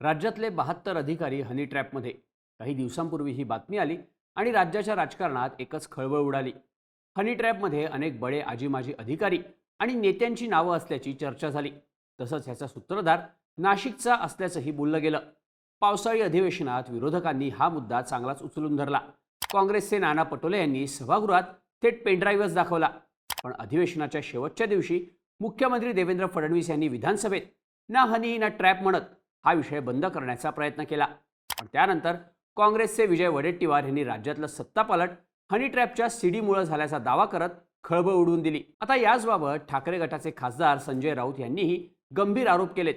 राज्यातले बहात्तर अधिकारी हनी ट्रॅपमध्ये. काही दिवसांपूर्वी ही बातमी आली आणि राज्याच्या राजकारणात एकच खळबळ उडाली. हनी ट्रॅपमध्ये अनेक बडे आजीमाजी अधिकारी आणि नेत्यांची नावं असल्याची चर्चा झाली. तसंच ह्याचा सूत्रधार नाशिकचा असल्याचंही बोललं गेलं. पावसाळी अधिवेशनात विरोधकांनी हा मुद्दा चांगलाच उचलून धरला. काँग्रेसचे नाना पटोले यांनी सभागृहात थेट पेनड्राईव्हच दाखवला. पण अधिवेशनाच्या शेवटच्या दिवशी मुख्यमंत्री देवेंद्र फडणवीस यांनी विधानसभेत ना हनी ना ट्रॅप म्हणत हा विषय बंद करण्याचा प्रयत्न केला. पण त्यानंतर काँग्रेसचे विजय वडेट्टीवार यांनी राज्यातलं सत्तापालट हनी ट्रॅपच्या सीडीमुळे झाल्याचा दावा करत खळबळ उडवून दिली. आता याचबाबत ठाकरे गटाचे खासदार संजय राऊत यांनीही गंभीर आरोप केलेत.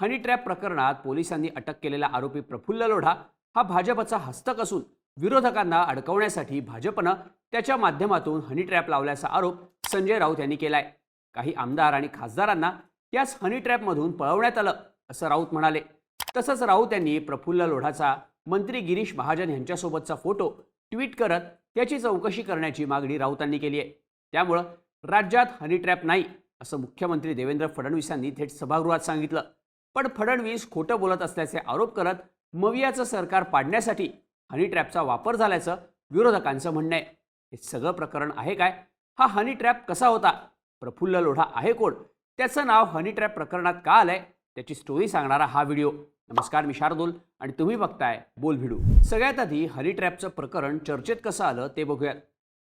हनी ट्रॅप प्रकरणात पोलिसांनी अटक केलेला आरोपी प्रफुल्ल लोढा हा भाजपचा हस्तक असून विरोधकांना अडकवण्यासाठी भाजपनं त्याच्या माध्यमातून हनी ट्रॅप लावल्याचा आरोप संजय राऊत यांनी केलाय. काही आमदार आणि खासदारांना याच हनी ट्रॅपमधून पळवण्यात आलं. असं राऊत म्हणाले. तसंच राऊत यांनी प्रफुल्ल लोढाचा मंत्री गिरीश महाजन यांच्यासोबतचा फोटो ट्विट करत याची चौकशी करण्याची मागणी राऊतांनी केली आहे. त्यामुळं राज्यात हनी ट्रॅप नाही असं मुख्यमंत्री देवेंद्र फडणवीसांनी थेट सभागृहात सांगितलं. पण फडणवीस खोटं बोलत असल्याचे आरोप करत मवियाचं सरकार पाडण्यासाठी हनी ट्रॅपचा वापर झाल्याचं विरोधकांचं म्हणणं आहे. हे सगळं प्रकरण आहे काय? हा हनी ट्रॅप कसा होता? प्रफुल्ल लोढा आहे कोण? त्याचं नाव हनी ट्रॅप प्रकरणात का आलंय? त्याची स्टोरी सांगणारा हा व्हिडिओ नमस्कार मी शार्दुल आणि तुम्ही बघताय बोल भिडू. सगळ्यात आधी हनी ट्रॅपचं प्रकरण चर्चेत कसं आलं ते बघूयात.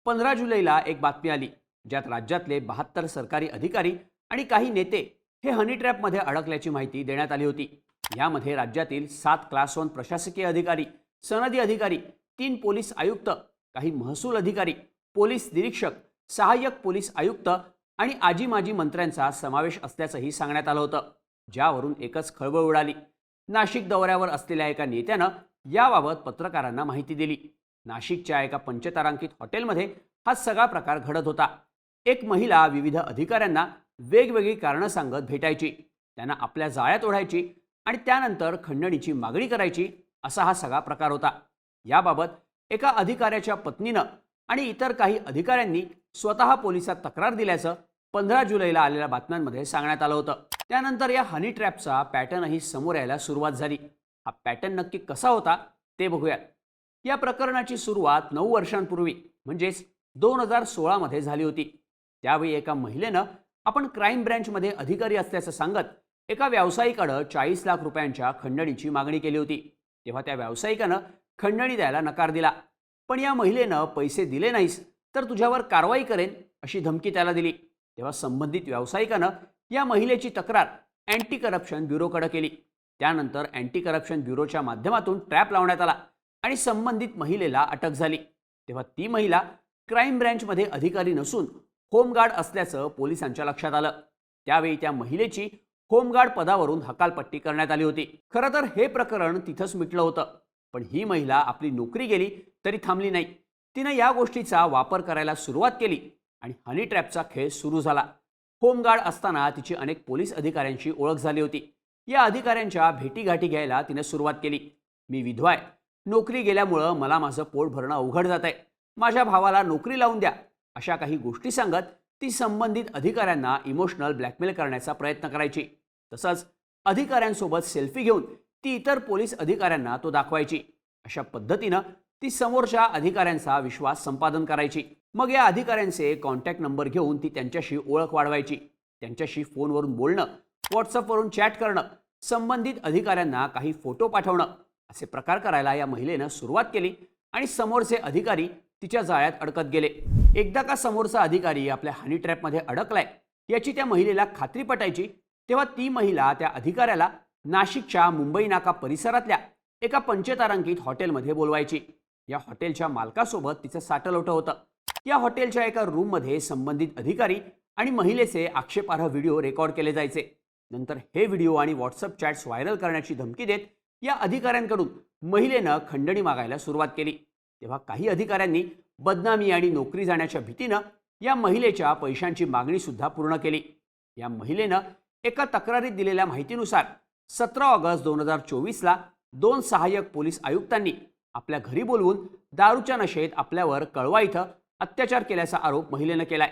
पंधरा जुलैला एक बातमी आली ज्यात राज्यातले बहात्तर सरकारी अधिकारी आणि काही नेते हे हनी ट्रॅपमध्ये अडकल्याची माहिती देण्यात आली होती. यामध्ये राज्यातील सात क्लास वन प्रशासकीय अधिकारी सनदी अधिकारी तीन पोलीस आयुक्त काही महसूल अधिकारी पोलीस निरीक्षक सहाय्यक पोलीस आयुक्त आणि आजी माजी मंत्र्यांचा समावेश असल्याचंही सांगण्यात आलं होतं. ज्यावरून एकच खळबळ उडाली. नाशिक दौऱ्यावर असलेल्या एका नेत्यानं याबाबत पत्रकारांना माहिती दिली. नाशिकच्या एका पंचतारांकित हॉटेलमध्ये हा सगळा प्रकार घडत होता. एक महिला विविध अधिकाऱ्यांना वेगवेगळी कारणं सांगत भेटायची. त्यांना आपल्या जाळ्यात ओढायची आणि त्यानंतर खंडणीची मागणी करायची असा हा सगळा प्रकार होता. याबाबत एका अधिकाऱ्याच्या पत्नीनं आणि इतर काही अधिकाऱ्यांनी स्वतः पोलिसात तक्रार दिल्याचं पंधरा जुलैला आलेल्या बातम्यांमध्ये सांगण्यात आलं होतं. त्यानंतर या हनी ट्रॅपचा पॅटर्नही समोर यायला सुरुवात झाली. हा पॅटर्न नक्की कसा होता ते बघूयात. या प्रकरणाची सुरुवात नऊ वर्षांपूर्वी म्हणजेच दोन हजार सोळामध्ये झाली होती. त्यावेळी एका महिलेनं आपण क्राईम ब्रँचमध्ये अधिकारी असल्याचं सांगत एका व्यावसायिकानं चाळीस लाख रुपयांच्या खंडणीची मागणी केली होती. तेव्हा त्या व्यावसायिकानं खंडणी द्यायला नकार दिला. पण या महिलेनं पैसे दिले नाहीस तर तुझ्यावर कारवाई करेन अशी धमकी त्याला दिली. तेव्हा संबंधित व्यावसायिकानं या महिलेची तक्रार अँटी करप्शन ब्युरोकडे केली. त्यानंतर अँटी करप्शन ब्युरोच्या माध्यमातून ट्रॅप लावण्यात आला आणि संबंधित महिलेला अटक झाली. तेव्हा ती महिला क्राईम ब्रँचमध्ये अधिकारी नसून होमगार्ड असल्याचं पोलिसांच्या लक्षात आलं. त्यावेळी त्या महिलेची होमगार्ड पदावरून हकालपट्टी करण्यात आली होती. खरं तर हे प्रकरण तिथंच मिटलं होतं. पण ही महिला आपली नोकरी गेली तरी थांबली नाही. तिनं या गोष्टीचा वापर करायला सुरुवात केली आणि हनी ट्रॅपचा खेळ सुरू झाला. होमगार्ड असताना तिची अनेक पोलीस अधिकाऱ्यांशी ओळख झाली होती. या अधिकाऱ्यांच्या भेटीगाठी घ्यायला तिने सुरुवात केली. मी विधवा आहे. नोकरी गेल्यामुळं मला माझं पोट भरणं अवघड जात आहे माझ्या भावाला नोकरी लावून द्या. अशा काही गोष्टी सांगत ती संबंधित अधिकाऱ्यांना इमोशनल ब्लॅकमेल करण्याचा प्रयत्न करायची. तसंच अधिकाऱ्यांसोबत सेल्फी घेऊन ती इतर पोलीस अधिकाऱ्यांना तो दाखवायची. अशा पद्धतीनं ती समोरच्या अधिकाऱ्यांचा विश्वास संपादन करायची. मग या अधिकाऱ्यांचे कॉन्टॅक्ट नंबर घेऊन ती त्यांच्याशी ओळख वाढवायची. त्यांच्याशी फोनवरून बोलणं व्हॉट्सअपवरून चॅट करणं संबंधित अधिकाऱ्यांना काही फोटो पाठवणं असे प्रकार करायला या महिलेनं सुरुवात केली आणि समोरचे अधिकारी तिच्या जाळ्यात अडकत गेले. एकदा का समोरचा अधिकारी आपल्या हनी ट्रॅपमध्ये अडकलाय याची त्या महिलेला खात्री पटायची तेव्हा ती महिला त्या अधिकाऱ्याला नाशिकच्या मुंबई नाका परिसरातल्या एका पंचतारांकित हॉटेलमध्ये बोलवायची. या हॉटेलच्या मालकासोबत तिचं साटलोटं होतं. या हॉटेलच्या एका रूममध्ये संबंधित अधिकारी आणि महिलेचे आक्षेपार्ह व्हिडिओ रेकॉर्ड केले जायचे. नंतर हे व्हिडिओ आणि व्हॉट्सअप चॅट्स व्हायरल करण्याची धमकी देत या अधिकाऱ्यांकडून महिलेनं खंडणी मागायला सुरुवात केली. तेव्हा काही अधिकाऱ्यांनी बदनामी आणि नोकरी जाण्याच्या भीतीनं या महिलेच्या पैशांची मागणी सुद्धा पूर्ण केली. या महिलेनं एका तक्रारीत दिलेल्या माहितीनुसार सतरा ऑगस्ट दोन हजार चोवीसला दोन सहाय्यक पोलीस आयुक्तांनी आपल्या घरी बोलवून दारूच्या नशेत आपल्यावर कळवा इथं अत्याचार केल्याचा आरोप महिलेनं केलाय.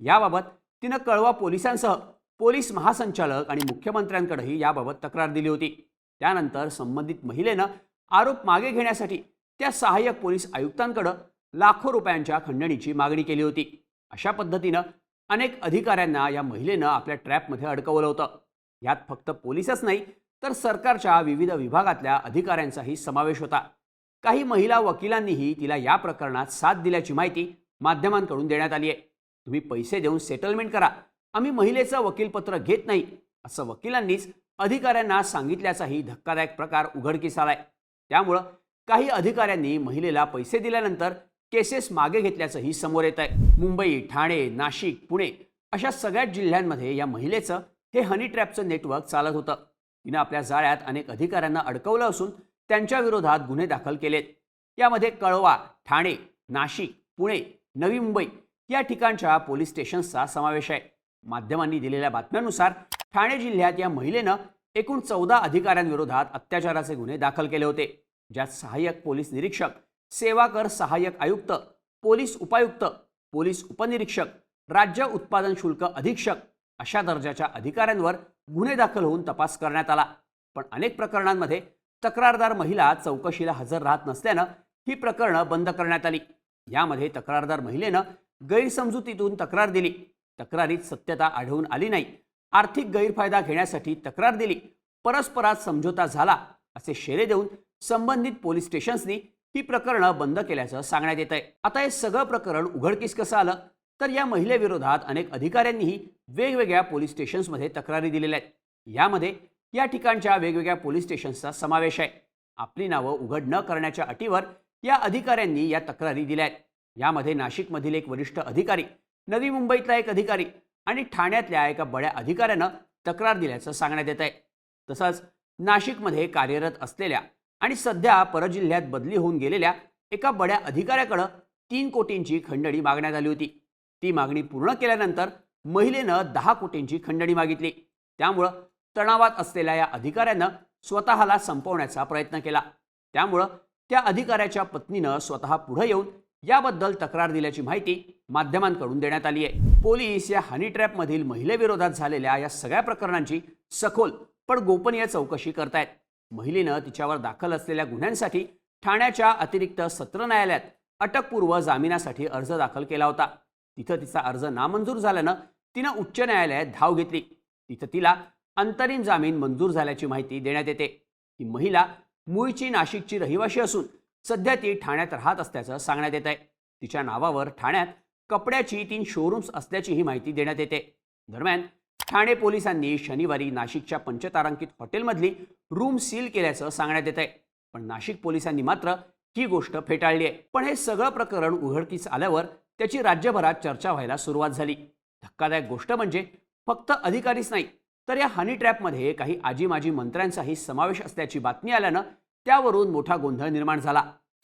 याबाबत तिनं कळवा पोलिसांसह पोलीस महासंचालक आणि मुख्यमंत्र्यांकडेही याबाबत तक्रार दिली होती. त्यानंतर संबंधित महिलेनं आरोप मागे घेण्यासाठी त्या सहाय्यक पोलीस आयुक्तांकडं लाखो रुपयांच्या खंडणीची मागणी केली होती. अशा पद्धतीनं अनेक अधिकाऱ्यांना या महिलेनं आपल्या ट्रॅपमध्ये अडकवलं होतं. यात फक्त पोलीसच नाही तर सरकारच्या विविध विभागातल्या अधिकाऱ्यांचाही समावेश होता. काही महिला वकिलांनीही तिला या प्रकरणात साथ दिल्याची माहिती माध्यमांकडून देण्यात आली आहे. तुम्ही पैसे देऊन सेटलमेंट करा. आम्ही महिलेचं वकीलपत्र घेत नाही असं वकिलांनीच अधिकाऱ्यांना सांगितल्याचाही धक्कादायक प्रकार उघडकीस आलाय त्यामुळं काही अधिकाऱ्यांनी महिलेला पैसे दिल्यानंतर केसेस मागे घेतल्याचंही समोर येत आहे. मुंबई ठाणे नाशिक पुणे अशा सगळ्याच जिल्ह्यांमध्ये या महिलेचं हे हनी ट्रॅपचं नेटवर्क चालत होतं. तिनं आपल्या जाळ्यात अनेक अधिकाऱ्यांना अडकवलं असून त्यांच्या विरोधात गुन्हे दाखल केलेत. यामध्ये कळवा ठाणे नाशिक पुणे नवी मुंबई या ठिकाणच्या पोलीस स्टेशन्सचा समावेश आहे. माध्यमांनी दिलेल्या बातम्यानुसार ठाणे जिल्ह्यात या महिलेनं एकूण चौदा अधिकाऱ्यांविरोधात अत्याचाराचे गुन्हे दाखल केले होते. ज्यात सहाय्यक पोलीस निरीक्षक सेवाकर सहाय्यक आयुक्त पोलीस उपायुक्त पोलीस उपनिरीक्षक राज्य उत्पादन शुल्क अधीक्षक अशा दर्जाच्या अधिकाऱ्यांवर गुन्हे दाखल होऊन तपास करण्यात आला. पण अनेक प्रकरणांमध्ये तक्रारदार महिला चौकशीला हजर राहत नसल्यानं ही प्रकरणं बंद करण्यात आली. यामध्ये तक्रारदार महिलेनं गैरसमजुतीतून तक्रार दिली. तक्रारीत सत्यता आढळून आली नाही. आर्थिक गैरफायदा घेण्यासाठी तक्रार दिली. परस्परात समझोता झाला असे शेरे देऊन संबंधित पोलीस स्टेशन्सनी ही प्रकरणं बंद केल्याचं सांगण्यात येत आहे आता हे सगळं प्रकरण उघडकीस कसं आलं? तर या महिलेविरोधात अनेक अधिकाऱ्यांनीही वेगवेगळ्या पोलीस स्टेशन्समध्ये तक्रारी दिलेल्या आहेत. यामध्ये या ठिकाणच्या वेगवेगळ्या पोलीस स्टेशन्सचा समावेश आहे. आपली नावं उघड न करण्याच्या अटीवर या अधिकाऱ्यांनी या तक्रारी दिल्या आहेत यामध्ये नाशिकमधील एक वरिष्ठ अधिकारी नवी मुंबईतला एक अधिकारी आणि ठाण्यातल्या एका बड्या अधिकाऱ्यानं तक्रार दिल्याचं सांगण्यात येत आहे तसंच नाशिकमध्ये कार्यरत असलेल्या आणि सध्या परजिल्ह्यात बदली होऊन गेलेल्या एका बड्या अधिकाऱ्याकडं तीन कोटींची खंडणी मागण्यात आली होती. ती मागणी पूर्ण केल्यानंतर महिलेनं दहा कोटींची खंडणी मागितली. त्यामुळं तणावात असलेल्या या अधिकाऱ्यानं स्वतःला संपवण्याचा प्रयत्न केला. त्यामुळं त्या अधिकाऱ्याच्या पत्नीनं स्वतः पुढे येऊन याबद्दल तक्रार दिल्याची माहिती माध्यमांकडून देण्यात आली आहे. पोलीस या हनी ट्रॅपमधील महिलेविरोधात झालेल्या या सगळ्या प्रकरणांची सखोल पण गोपनीय चौकशी करतायत. महिलेनं तिच्यावर दाखल असलेल्या गुन्ह्यांसाठी ठाण्याच्या अतिरिक्त सत्र न्यायालयात अटकपूर्व जामिनासाठी अर्ज दाखल केला होता. तिथं तिचा अर्ज नामंजूर झाल्यानं तिनं उच्च न्यायालयात धाव घेतली. तिथं तिला अंतरिम जामीन मंजूर झाल्याची माहिती देण्यात येते. ही महिला मूळची नाशिकची रहिवाशी असून सध्या ती ठाण्यात राहत असल्याचं सांगण्यात येत आहे तिच्या नावावर ठाण्यात कपड्याची तीन शोरूम्स असल्याचीही माहिती देण्यात येते. दरम्यान ठाणे पोलिसांनी शनिवारी नाशिकच्या पंचतारांकित हॉटेलमधली रूम सील केल्याचं सांगण्यात येत आहे पण नाशिक पोलिसांनी मात्र ही गोष्ट फेटाळली आहे. पण हे सगळं प्रकरण उघडकीस आल्यावर त्याची राज्यभरात चर्चा व्हायला सुरुवात झाली. धक्कादायक गोष्ट म्हणजे फक्त अधिकारीच नाही तर या हनी ट्रॅपमध्ये काही आजी माजी मंत्र्यांचाही समावेश असल्याची बातमी आल्यानं त्यावरून मोठा गोंधळ निर्माण झाला.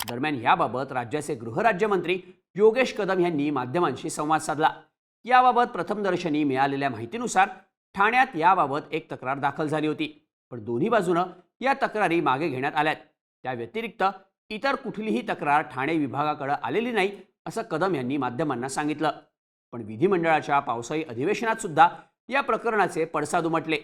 दरम्यान याबाबत राज्याचे गृहराज्यमंत्री योगेश कदम यांनी माध्यमांशी संवाद साधला. याबाबत प्रथमदर्शनी मिळालेल्या माहितीनुसार ठाण्यात याबाबत एक तक्रार दाखल झाली होती. पण दोन्ही बाजूनं या तक्रारी मागे घेण्यात आल्यात. त्या व्यतिरिक्त इतर कुठलीही तक्रार ठाणे विभागाकडे आलेली नाही असं कदम यांनी माध्यमांना सांगितलं. पण विधिमंडळाच्या पावसाळी अधिवेशनात सुद्धा या प्रकरणाचे पडसाद उमटले.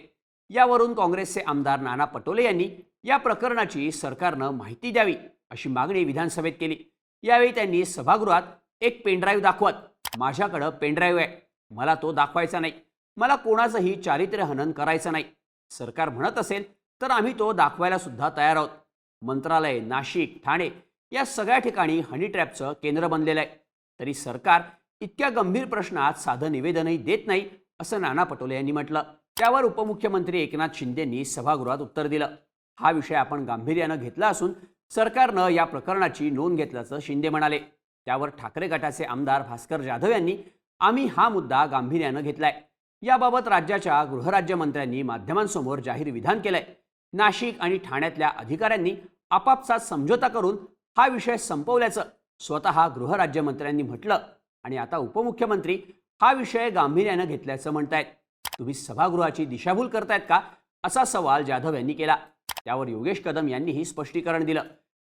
यावरून काँग्रेसचे आमदार नाना पटोले यांनी या प्रकरणाची सरकारनं माहिती द्यावी अशी मागणी विधानसभेत केली. यावेळी त्यांनी सभागृहात एक पेनड्राईव्ह दाखवत माझ्याकडं पेनड्राईव्ह आहे. मला तो दाखवायचा नाही. मला कोणाचंही चारित्र्य हनन करायचं नाही. सरकार म्हणत असेल तर आम्ही तो दाखवायला सुद्धा तयार आहोत. मंत्रालय नाशिक ठाणे या सगळ्या ठिकाणी हनी ट्रॅपचं केंद्र बनलेलं आहे. तरी सरकार इतक्या गंभीर प्रश्नात साधं निवेदनही देत नाही असं नाना पटोले यांनी म्हटलं. त्यावर उपमुख्यमंत्री एकनाथ शिंदेंनी सभागृहात उत्तर दिलं. हा विषय आपण गांभीर्यानं घेतला असून सरकारनं या प्रकरणाची नोंद घेतल्याचं शिंदे म्हणाले. त्यावर ठाकरे गटाचे आमदार भास्कर जाधव यांनी आम्ही हा मुद्दा गांभीर्यानं घेतलाय. याबाबत राज्याच्या गृहराज्यमंत्र्यांनी माध्यमांसमोर जाहीर विधान केलंय. नाशिक आणि ठाण्यातल्या अधिकाऱ्यांनी आपापसात समझोता करून हा विषय संपवल्याचं स्वतः गृहराज्यमंत्र्यांनी म्हटलं. आणि आता उपमुख्यमंत्री हा विषय गांभीर्यानं घेतल्याचं म्हणतायत. तुम्ही सभागृहाची दिशाभूल करतायत का? असा सवाल जाधव यांनी केला. त्यावर योगेश कदम यांनीही स्पष्टीकरण दिलं.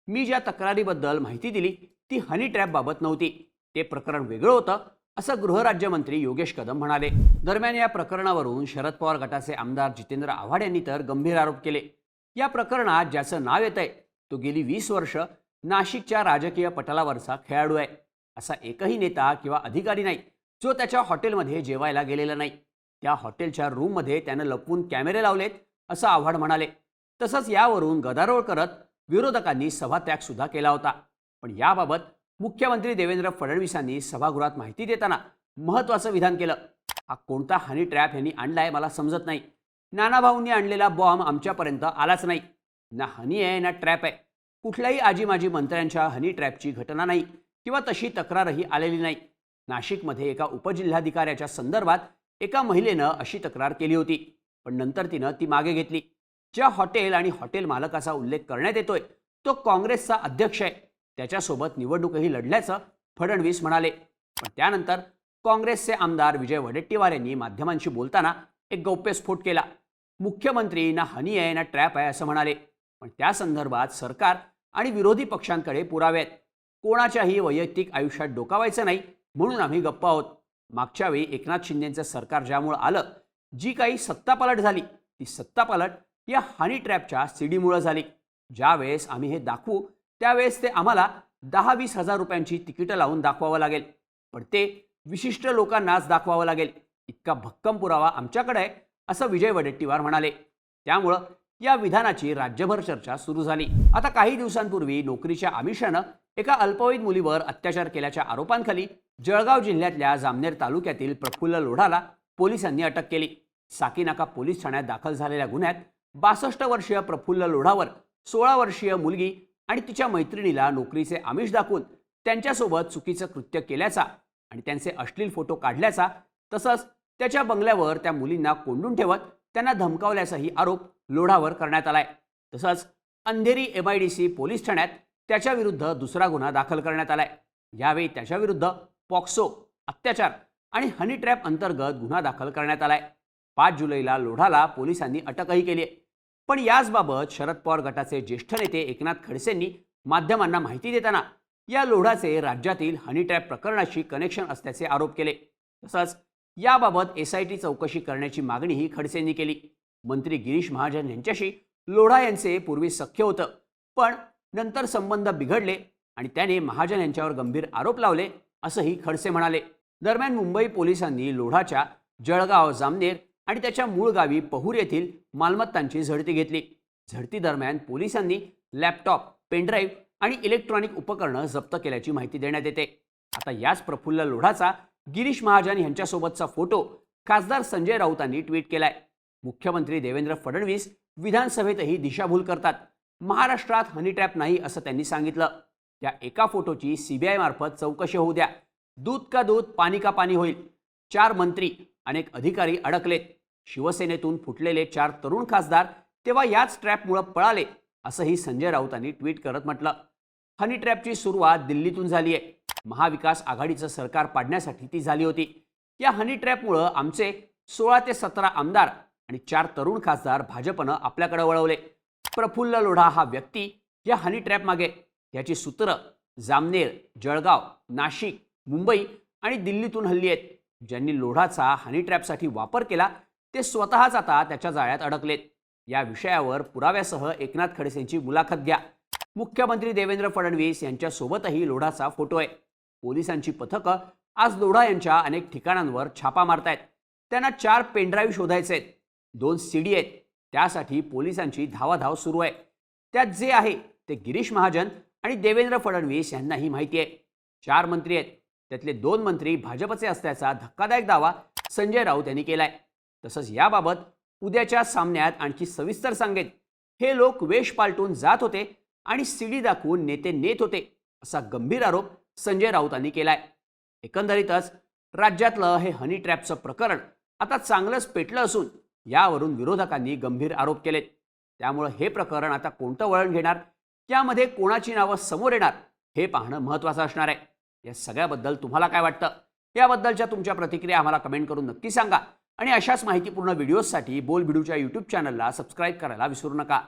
मी ज्या तक्रारीबद्दल माहिती दिली ती हनी ट्रॅपबाबत नव्हती. ते प्रकरण वेगळं होतं असं गृहराज्यमंत्री योगेश कदम म्हणाले. दरम्यान या प्रकरणावरून शरद पवार गटाचे आमदार जितेंद्र आव्हाड यांनी तर गंभीर आरोप केले. या प्रकरणात ज्याचं नाव येत आहे तो गेली वीस वर्ष नाशिकच्या राजकीय पटलावरचा खेळाडू आहे. असा एकही नेता किंवा अधिकारी नाही. जो त्याच्या हॉटेलमध्ये जेवायला गेलेला नाही. त्या हॉटेलच्या रूममध्ये त्यानं लपवून कॅमेरे लावलेत असं आव्हाड म्हणाले. तसंच यावरून गदारोळ करत विरोधकांनी सभात्याग सुद्धा केला होता. पण याबाबत मुख्यमंत्री देवेंद्र फडणवीसांनी सभागृहात माहिती देताना महत्त्वाचं विधान केलं. हा कोणता हनी ट्रॅप यांनी आणलाय मला समजत नाही. नानाभाऊंनी आणलेला बॉम्ब आमच्यापर्यंत आलाच नाही. ना हनी आहे ना ट्रॅप आहे. कुठल्याही आजी माजी मंत्र्यांच्या हनी ट्रॅपची घटना नाही किंवा तशी तक्रारही आलेली नाही. नाशिकमध्ये एका उपजिल्हाधिकाऱ्याच्या संदर्भात एका महिलेनं अशी तक्रार केली होती. पण नंतर तिनं ती मागे घेतली. ज्या हॉटेल आणि हॉटेल मालकाचा उल्लेख करण्यात येतोय तो काँग्रेसचा अध्यक्ष आहे. त्याच्यासोबत निवडणूकही लढल्याचं फडणवीस म्हणाले. पण त्यानंतर काँग्रेसचे आमदार विजय वडेट्टीवार यांनी माध्यमांशी बोलताना एक गौप्यस्फोट केला. मुख्यमंत्री ना हनी आहे ना ट्रॅप आहे असं म्हणाले. पण त्या संदर्भात सरकार आणि विरोधी पक्षांकडे पुरावे आहेत. कोणाच्याही वैयक्तिक आयुष्यात डोकावायचं नाही म्हणून आम्ही गप्प आहोत. मागच्या वेळी एकनाथ शिंदेचं सरकार ज्यामुळं आलं जी काही सत्तापालट झाली ती सत्तापालट या हानी ट्रॅपच्या सीडीमुळं झाली. ज्यावेळेस आम्ही हे दाखवू त्यावेळेस ते आम्हाला दहा वीस हजार रुपयांची तिकीटं लावून दाखवावं लागेल. पण ते विशिष्ट लोकांनाच दाखवावं लागेल. इतका भक्कम पुरावा आमच्याकडे आहे असं विजय वडेट्टीवार म्हणाले. त्यामुळं या विधानाची राज्यभर चर्चा सुरू झाली. आता काही दिवसांपूर्वी नोकरीच्या आमिषानं एका अल्पवयीन मुलीवर अत्याचार केल्याच्या आरोपांखाली जळगाव जिल्ह्यातल्या जामनेर तालुक्यातील प्रफुल्ल लोढाला पोलिसांनी अटक केली. साकीनाका पोलीस ठाण्यात दाखल झालेल्या गुन्ह्यात बासष्ट वर्षीय प्रफुल्ल लोढावर सोळा वर्षीय मुलगी आणि तिच्या मैत्रिणीला नोकरीचे आमिष दाखवून त्यांच्यासोबत चुकीचं कृत्य केल्याचा आणि त्यांचे अश्लील फोटो काढल्याचा तसंच त्याच्या बंगल्यावर त्या मुलींना कोंडून ठेवत त्यांना धमकावल्याचाही आरोप लोढावर करण्यात आलाय. तसंच अंधेरी एमआयडीसी पोलीस ठाण्यात त्याच्याविरुद्ध दुसरा गुन्हा दाखल करण्यात आलाय. यावेळी त्याच्याविरुद्ध पॉक्सो अत्याचार आणि हनी ट्रॅप अंतर्गत गुन्हा दाखल करण्यात आलाय. पाच जुलैला लोढाला पोलिसांनी अटकही केली आहे. पण याचबाबत शरद पवार गटाचे ज्येष्ठ नेते एकनाथ खडसेंनी माध्यमांना माहिती देताना या लोढाचे राज्यातील हनी ट्रॅप प्रकरणाशी कनेक्शन असल्याचे आरोप केले. तसंच याबाबत एस आय टी चौकशी करण्याची मागणीही खडसेंनी केली. मंत्री गिरीश महाजन यांच्याशी लोढा यांचे पूर्वी सख्य होतं. पण नंतर संबंध बिघडले आणि त्याने महाजन यांच्यावर गंभीर आरोप लावले. असंही खडसे म्हणाले. दरम्यान मुंबई पोलिसांनी लोढाच्या जळगाव जामनेर आणि त्याच्या मूळ गावी पहूर येथील मालमत्तांची झडती घेतली. झडती दरम्यान पोलिसांनी लॅपटॉप पेनड्राईव्ह आणि इलेक्ट्रॉनिक उपकरणं जप्त केल्याची माहिती देण्यात येते. आता याच प्रफुल्ल लोढाचा गिरीश महाजन यांच्यासोबतचा फोटो खासदार संजय राऊतांनी ट्विट केलाय. मुख्यमंत्री देवेंद्र फडणवीस विधानसभेतही दिशाभूल करतात. महाराष्ट्रात हनी ट्रॅप नाही असं त्यांनी सांगितलं. त्या एका फोटोची सीबीआय मार्फत चौकशी होऊ द्या. दूध का दूध पाणी का पाणी होईल? चार मंत्री अनेक अधिकारी अडकलेत. शिवसेनेतून फुटलेले चार तरुण खासदार तेव्हा याच ट्रॅपमुळं पळाले असंही संजय राऊतांनी ट्विट करत म्हटलं. हनी ट्रॅपची सुरुवात दिल्लीतून झाली आहे महाविकास आघाडीचं सरकार पाडण्यासाठी ती झाली होती. या हनी ट्रॅपमुळं आमचे सोळा ते सतरा आमदार आणि चार तरुण खासदार भाजपनं आपल्याकडे वळवले. प्रफुल्ल लोढा हा व्यक्ती या हनी ट्रॅप मागे याची सूत्रं जामनेर जळगाव नाशिक मुंबई आणि दिल्लीतून हल्ली आहेत. ज्यांनी लोढाचा हनी ट्रॅपसाठी वापर केला ते स्वतःच आता त्याच्या जाळ्यात अडकलेत. या विषयावर पुराव्यासह एकनाथ खडसेंची मुलाखत घ्या. मुख्यमंत्री देवेंद्र फडणवीस यांच्यासोबतही लोढाचा फोटो आहे. पोलिसांची पथकं आज लोढा यांच्या अनेक ठिकाणांवर छापा मारतायत. त्यांना चार पेनड्राईव्ह शोधायचे आहेत. दोन सीडी आहेत. त्यासाठी पोलिसांची धावाधाव सुरू आहे. त्यात जे आहे ते गिरीश महाजन आणि देवेंद्र फडणवीस यांनाही माहिती आहे. चार मंत्री आहेत. त्यातले दोन मंत्री भाजपचे असल्याचा धक्कादायक दावा संजय राऊत यांनी केलाय. तसंच याबाबत उद्याच्या सामन्यात आणखी सविस्तर सांगेन. हे लोक वेश पालटून जात होते आणि सीडी दाखवून नेते नेत होते असा गंभीर आरोप संजय राऊतांनी केलाय. एकंदरीतच राज्यातलं हे हनी ट्रॅपचं प्रकरण आता चांगलंच पेटलं असून यावरून विरोधकांनी गंभीर आरोप केलेत. त्यामुळं हे प्रकरण आता कोणतं वळण घेणार? त्यामध्ये कोणाची नावं समोर येणार हे पाहणं महत्त्वाचं असणार आहे. या सगळ्याबद्दल तुम्हाला काय वाटतं? याबद्दलच्या तुमच्या प्रतिक्रिया आम्हाला कमेंट करून नक्की सांगा. आणि अशाच माहितीपूर्ण व्हिडिओजसाठी बोल बिडूच्या यूट्यूब चॅनलला सबस्क्राईब करायला विसरू नका.